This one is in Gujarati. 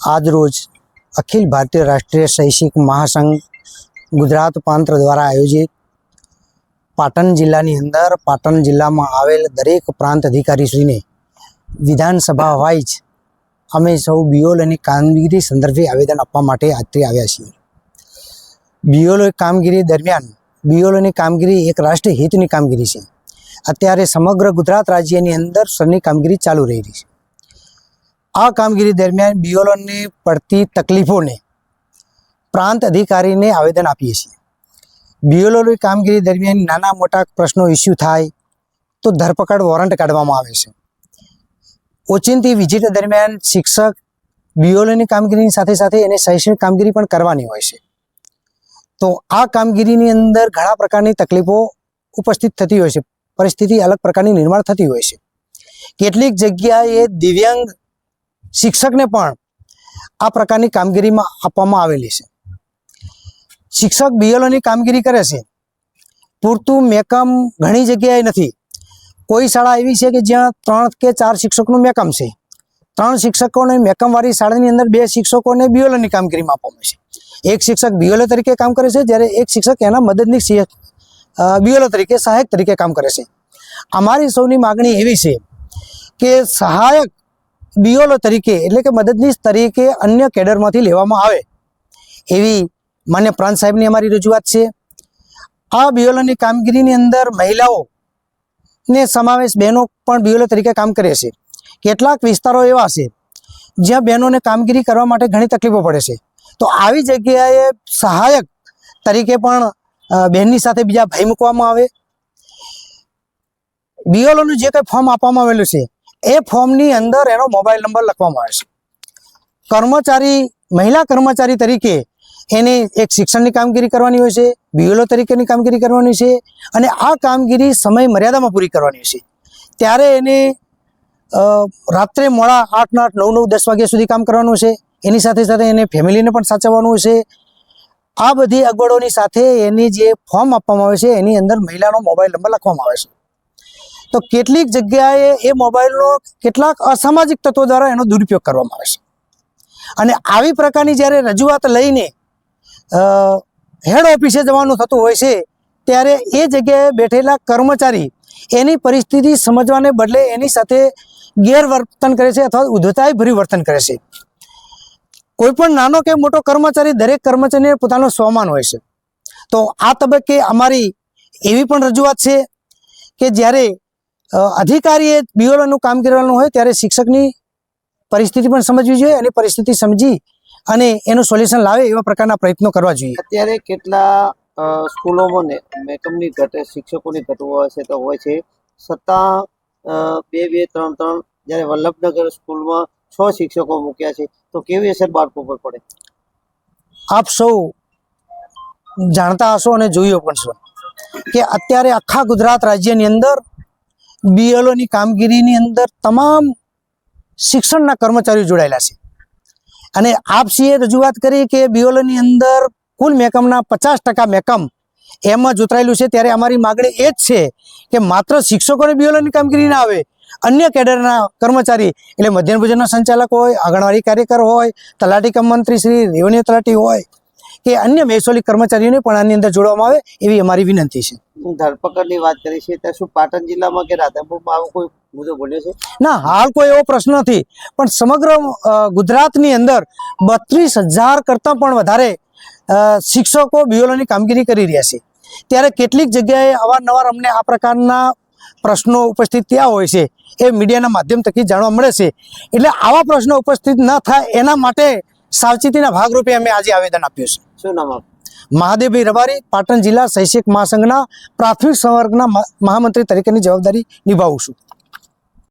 આજરોજ અખિલ ભારતીય રાષ્ટ્રીય શૈક્ષિક મહાસંઘ ગુજરાત પાંત્ર દ્વારા આયોજિત પાટણ જિલ્લાની અંદર પાટણ જિલ્લામાં આવેલ દરેક પ્રાંત અધિકારીશ્રીને વિધાનસભા વાઇઝ અમે સૌ બીઓલની કામગીરી સંદર્ભે આવેદન આપવા માટે આજથી આવ્યા છીએ. બીઓલ કામગીરી દરમિયાન બીઓલની કામગીરી એક રાષ્ટ્રીય હિતની કામગીરી છે. અત્યારે સમગ્ર ગુજરાત રાજ્યની અંદર સરની કામગીરી ચાલુ રહી રહી છે. આ કામગીરી દરમિયાન બીઓલોનને પડતી તકલીફોને પ્રાંત અધિકારીને આવેદન આપીએ છીએ. બીઓલોની કામગીરી દરમિયાન નાના મોટા પ્રશ્નો ઇસ્યુ થાય તો ધરપકડ વોરંટ કાઢવામાં આવે છે. ઓચિંતી વિઝિટ દરમિયાન શિક્ષક બીઓલોની કામગીરીની સાથે સાથે એને શૈક્ષણિક કામગીરી પણ કરવાની હોય છે. તો આ કામગીરીની અંદર ઘણા પ્રકારની તકલીફો ઉપસ્થિત થતી હોય છે. પરિસ્થિતિ અલગ પ્રકારની નિર્માણ થતી હોય છે. કેટલીક જગ્યાએ દિવ્યાંગ શિક્ષકને પણ આ પ્રકારની કામગીરીમાં આપવામાં આવેલી છે. શિક્ષક બીએલઓની કામગીરી કરે છે. પૂરતું મેકમ ઘણી જગ્યાએ નથી. કોઈ શાળા એવી છે કે જ્યાં ત્રણ કે ચાર શિક્ષકનું મેકમ છે. ત્રણ શિક્ષકોને મેકમવાળી શાળાની અંદર બે શિક્ષકોને બીઓલોની કામગીરીમાં આપવામાં છે. એક શિક્ષક બીઓલો તરીકે કામ કરે છે, જ્યારે એક શિક્ષક એના મદદની બીઓલો તરીકે સહાયક તરીકે કામ કરે છે. અમારી સૌની માગણી એવી છે કે સહાયક બીઓલો તરીકે, એટલે કે મદદનીશ તરીકે અન્ય કેડરમાંથી લેવામાં આવે. એવી માન્ય પ્રાંત સાહેબની અમારી રજૂઆત છે. આ બીઓલોની કામગીરીની અંદર મહિલાઓને સમાવેશ બહેનો પણ બીઓલો તરીકે કામ કરે છે. કેટલાક વિસ્તારો એવા છે, જ્યાં બહેનોને કામગીરી કરવા માટે ઘણી તકલીફો પડે છે. તો આવી જગ્યાએ સહાયક તરીકે પણ બહેનની સાથે બીજા ભાઈ મૂકવામાં આવે. બીઓલોનું જે કંઈ ફોર્મ આપવામાં આવેલું છે એ ફોર્મની અંદર એનો મોબાઈલ નંબર લખવામાં આવે છે. કર્મચારી, મહિલા કર્મચારી તરીકે એને એક શિક્ષણની કામગીરી કરવાની હોય છે બીએલઓ તરીકેની કામગીરી કરવાની છે અને આ કામગીરી સમય મર્યાદામાં પૂરી કરવાની છે. ત્યારે એને રાત્રે મોડા આઠ આઠ, નવ નવ, દસ વાગ્યા સુધી કામ કરવાનું છે. એની સાથે સાથે એને ફેમિલીને પણ સાચવવાનું છે. આ બધી અગવડોની સાથે એની જે ફોર્મ આપવામાં આવે છે, એની અંદર મહિલાનો મોબાઈલ નંબર લખવામાં આવે છે. તો કેટલીક જગ્યાએ એ મોબાઈલનો કેટલાક અસામાજિક તત્વો દ્વારા એનો દુરુપયોગ કરવામાં આવે છે. અને આવી પ્રકારની જ્યારે રજૂઆત લઈને હેડ ઓફિસે જવાનું થતું હોય છે, ત્યારે એ જગ્યાએ બેઠેલા કર્મચારી એની પરિસ્થિતિ સમજવાને બદલે એની સાથે ગેરવર્તન કરે છે અથવા ઉદ્ધતાઈભર્યું વર્તન કરે છે. કોઈ પણ નાનો કે મોટો કર્મચારી દરેક કર્મચારીને પોતાનો સ્વમાન હોય છે. તો આ તબક્કે અમારી એવી પણ રજૂઆત છે કે જ્યારે અધિકારીએ બીઓલોનું કામ કરવાનું હોય ત્યારે શિક્ષકની પરિસ્થિતિ પણ સમજવી જોઈએ અને પરિસ્થિતિ સમજી અને એનું સોલ્યુશન લાવે એવા પ્રકારના પ્રયત્નો કરવા જોઈએ. અત્યારે કેટલા સ્કૂલોમાં મેકમની ઘટે શિક્ષકોની ઘટ હશે તો હોય છે. છતાં બે બે ત્રણ ત્રણ જ્યારે વલ્લભનગર સ્કૂલમાં છ શિક્ષકો મૂક્યા છે તો કેવી અસર બાળકો પર પડે? આપ સૌ જાણતા હશો અને જોયો પણ છો કે અત્યારે આખા ગુજરાત રાજ્યની અંદર બીએલઓની કામગીરીની અંદર તમામ શિક્ષણના કર્મચારીઓ જોડાયેલા છે. અને આપસીએ રજૂઆત કરી કે બીએલઓની અંદર કુલ મેકમના પચાસ ટકા મેકમ એમાં જોતરાયેલું છે. ત્યારે અમારી માગણી એ જ છે કે માત્ર શિક્ષકોને બીએલઓની કામગીરી ના આવે, અન્ય કેડરના કર્મચારી, એટલે મધ્યાહન ભોજનના સંચાલક હોય, આંગણવાડી કાર્યકર હોય, તલાટી કમ મંત્રી શ્રી, રેવન્યુ તલાટી હોય, કે અન્ય મહેસૂલી કર્મચારીઓને પણ આની અંદર જોડવામાં આવે એવી અમારી વિનંતી છે. ધરપકડની વાત કરી છે ત્યાં શું પાટણ જિલ્લામાં કે રાધનપુરમાં આવો કોઈ મુદ્દો બન્યો છે? ના હાલ કોઈ એવો પ્રશ્ન નથી. પણ સમગ્ર ગુજરાતની અંદર બત્રીસ હજાર કરતાં પણ વધારે શિક્ષકો બીઓલોની કામગીરી કરી રહ્યા છે. ત્યારે કેટલીક જગ્યાએ અવારનવાર અમને આ પ્રકારના પ્રશ્નો ઉપસ્થિત ત્યાં હોય છે એ મીડિયાના માધ્યમ થકી જાણવા મળે છે. એટલે આવા પ્રશ્નો ઉપસ્થિત ન થાય એના માટે સાવચેતીના ભાગરૂપે અમે આજે આવેદન આપ્યું છે. શું નામ આપ મહાદેવભાઈ રબારી પાટણ જિલ્લા શૈક્ષિક મહાસંઘના પ્રાથમિક સંવર્ગના મહા- મહામંત્રી તરીકેની જવાબદારી નિભાવું છું.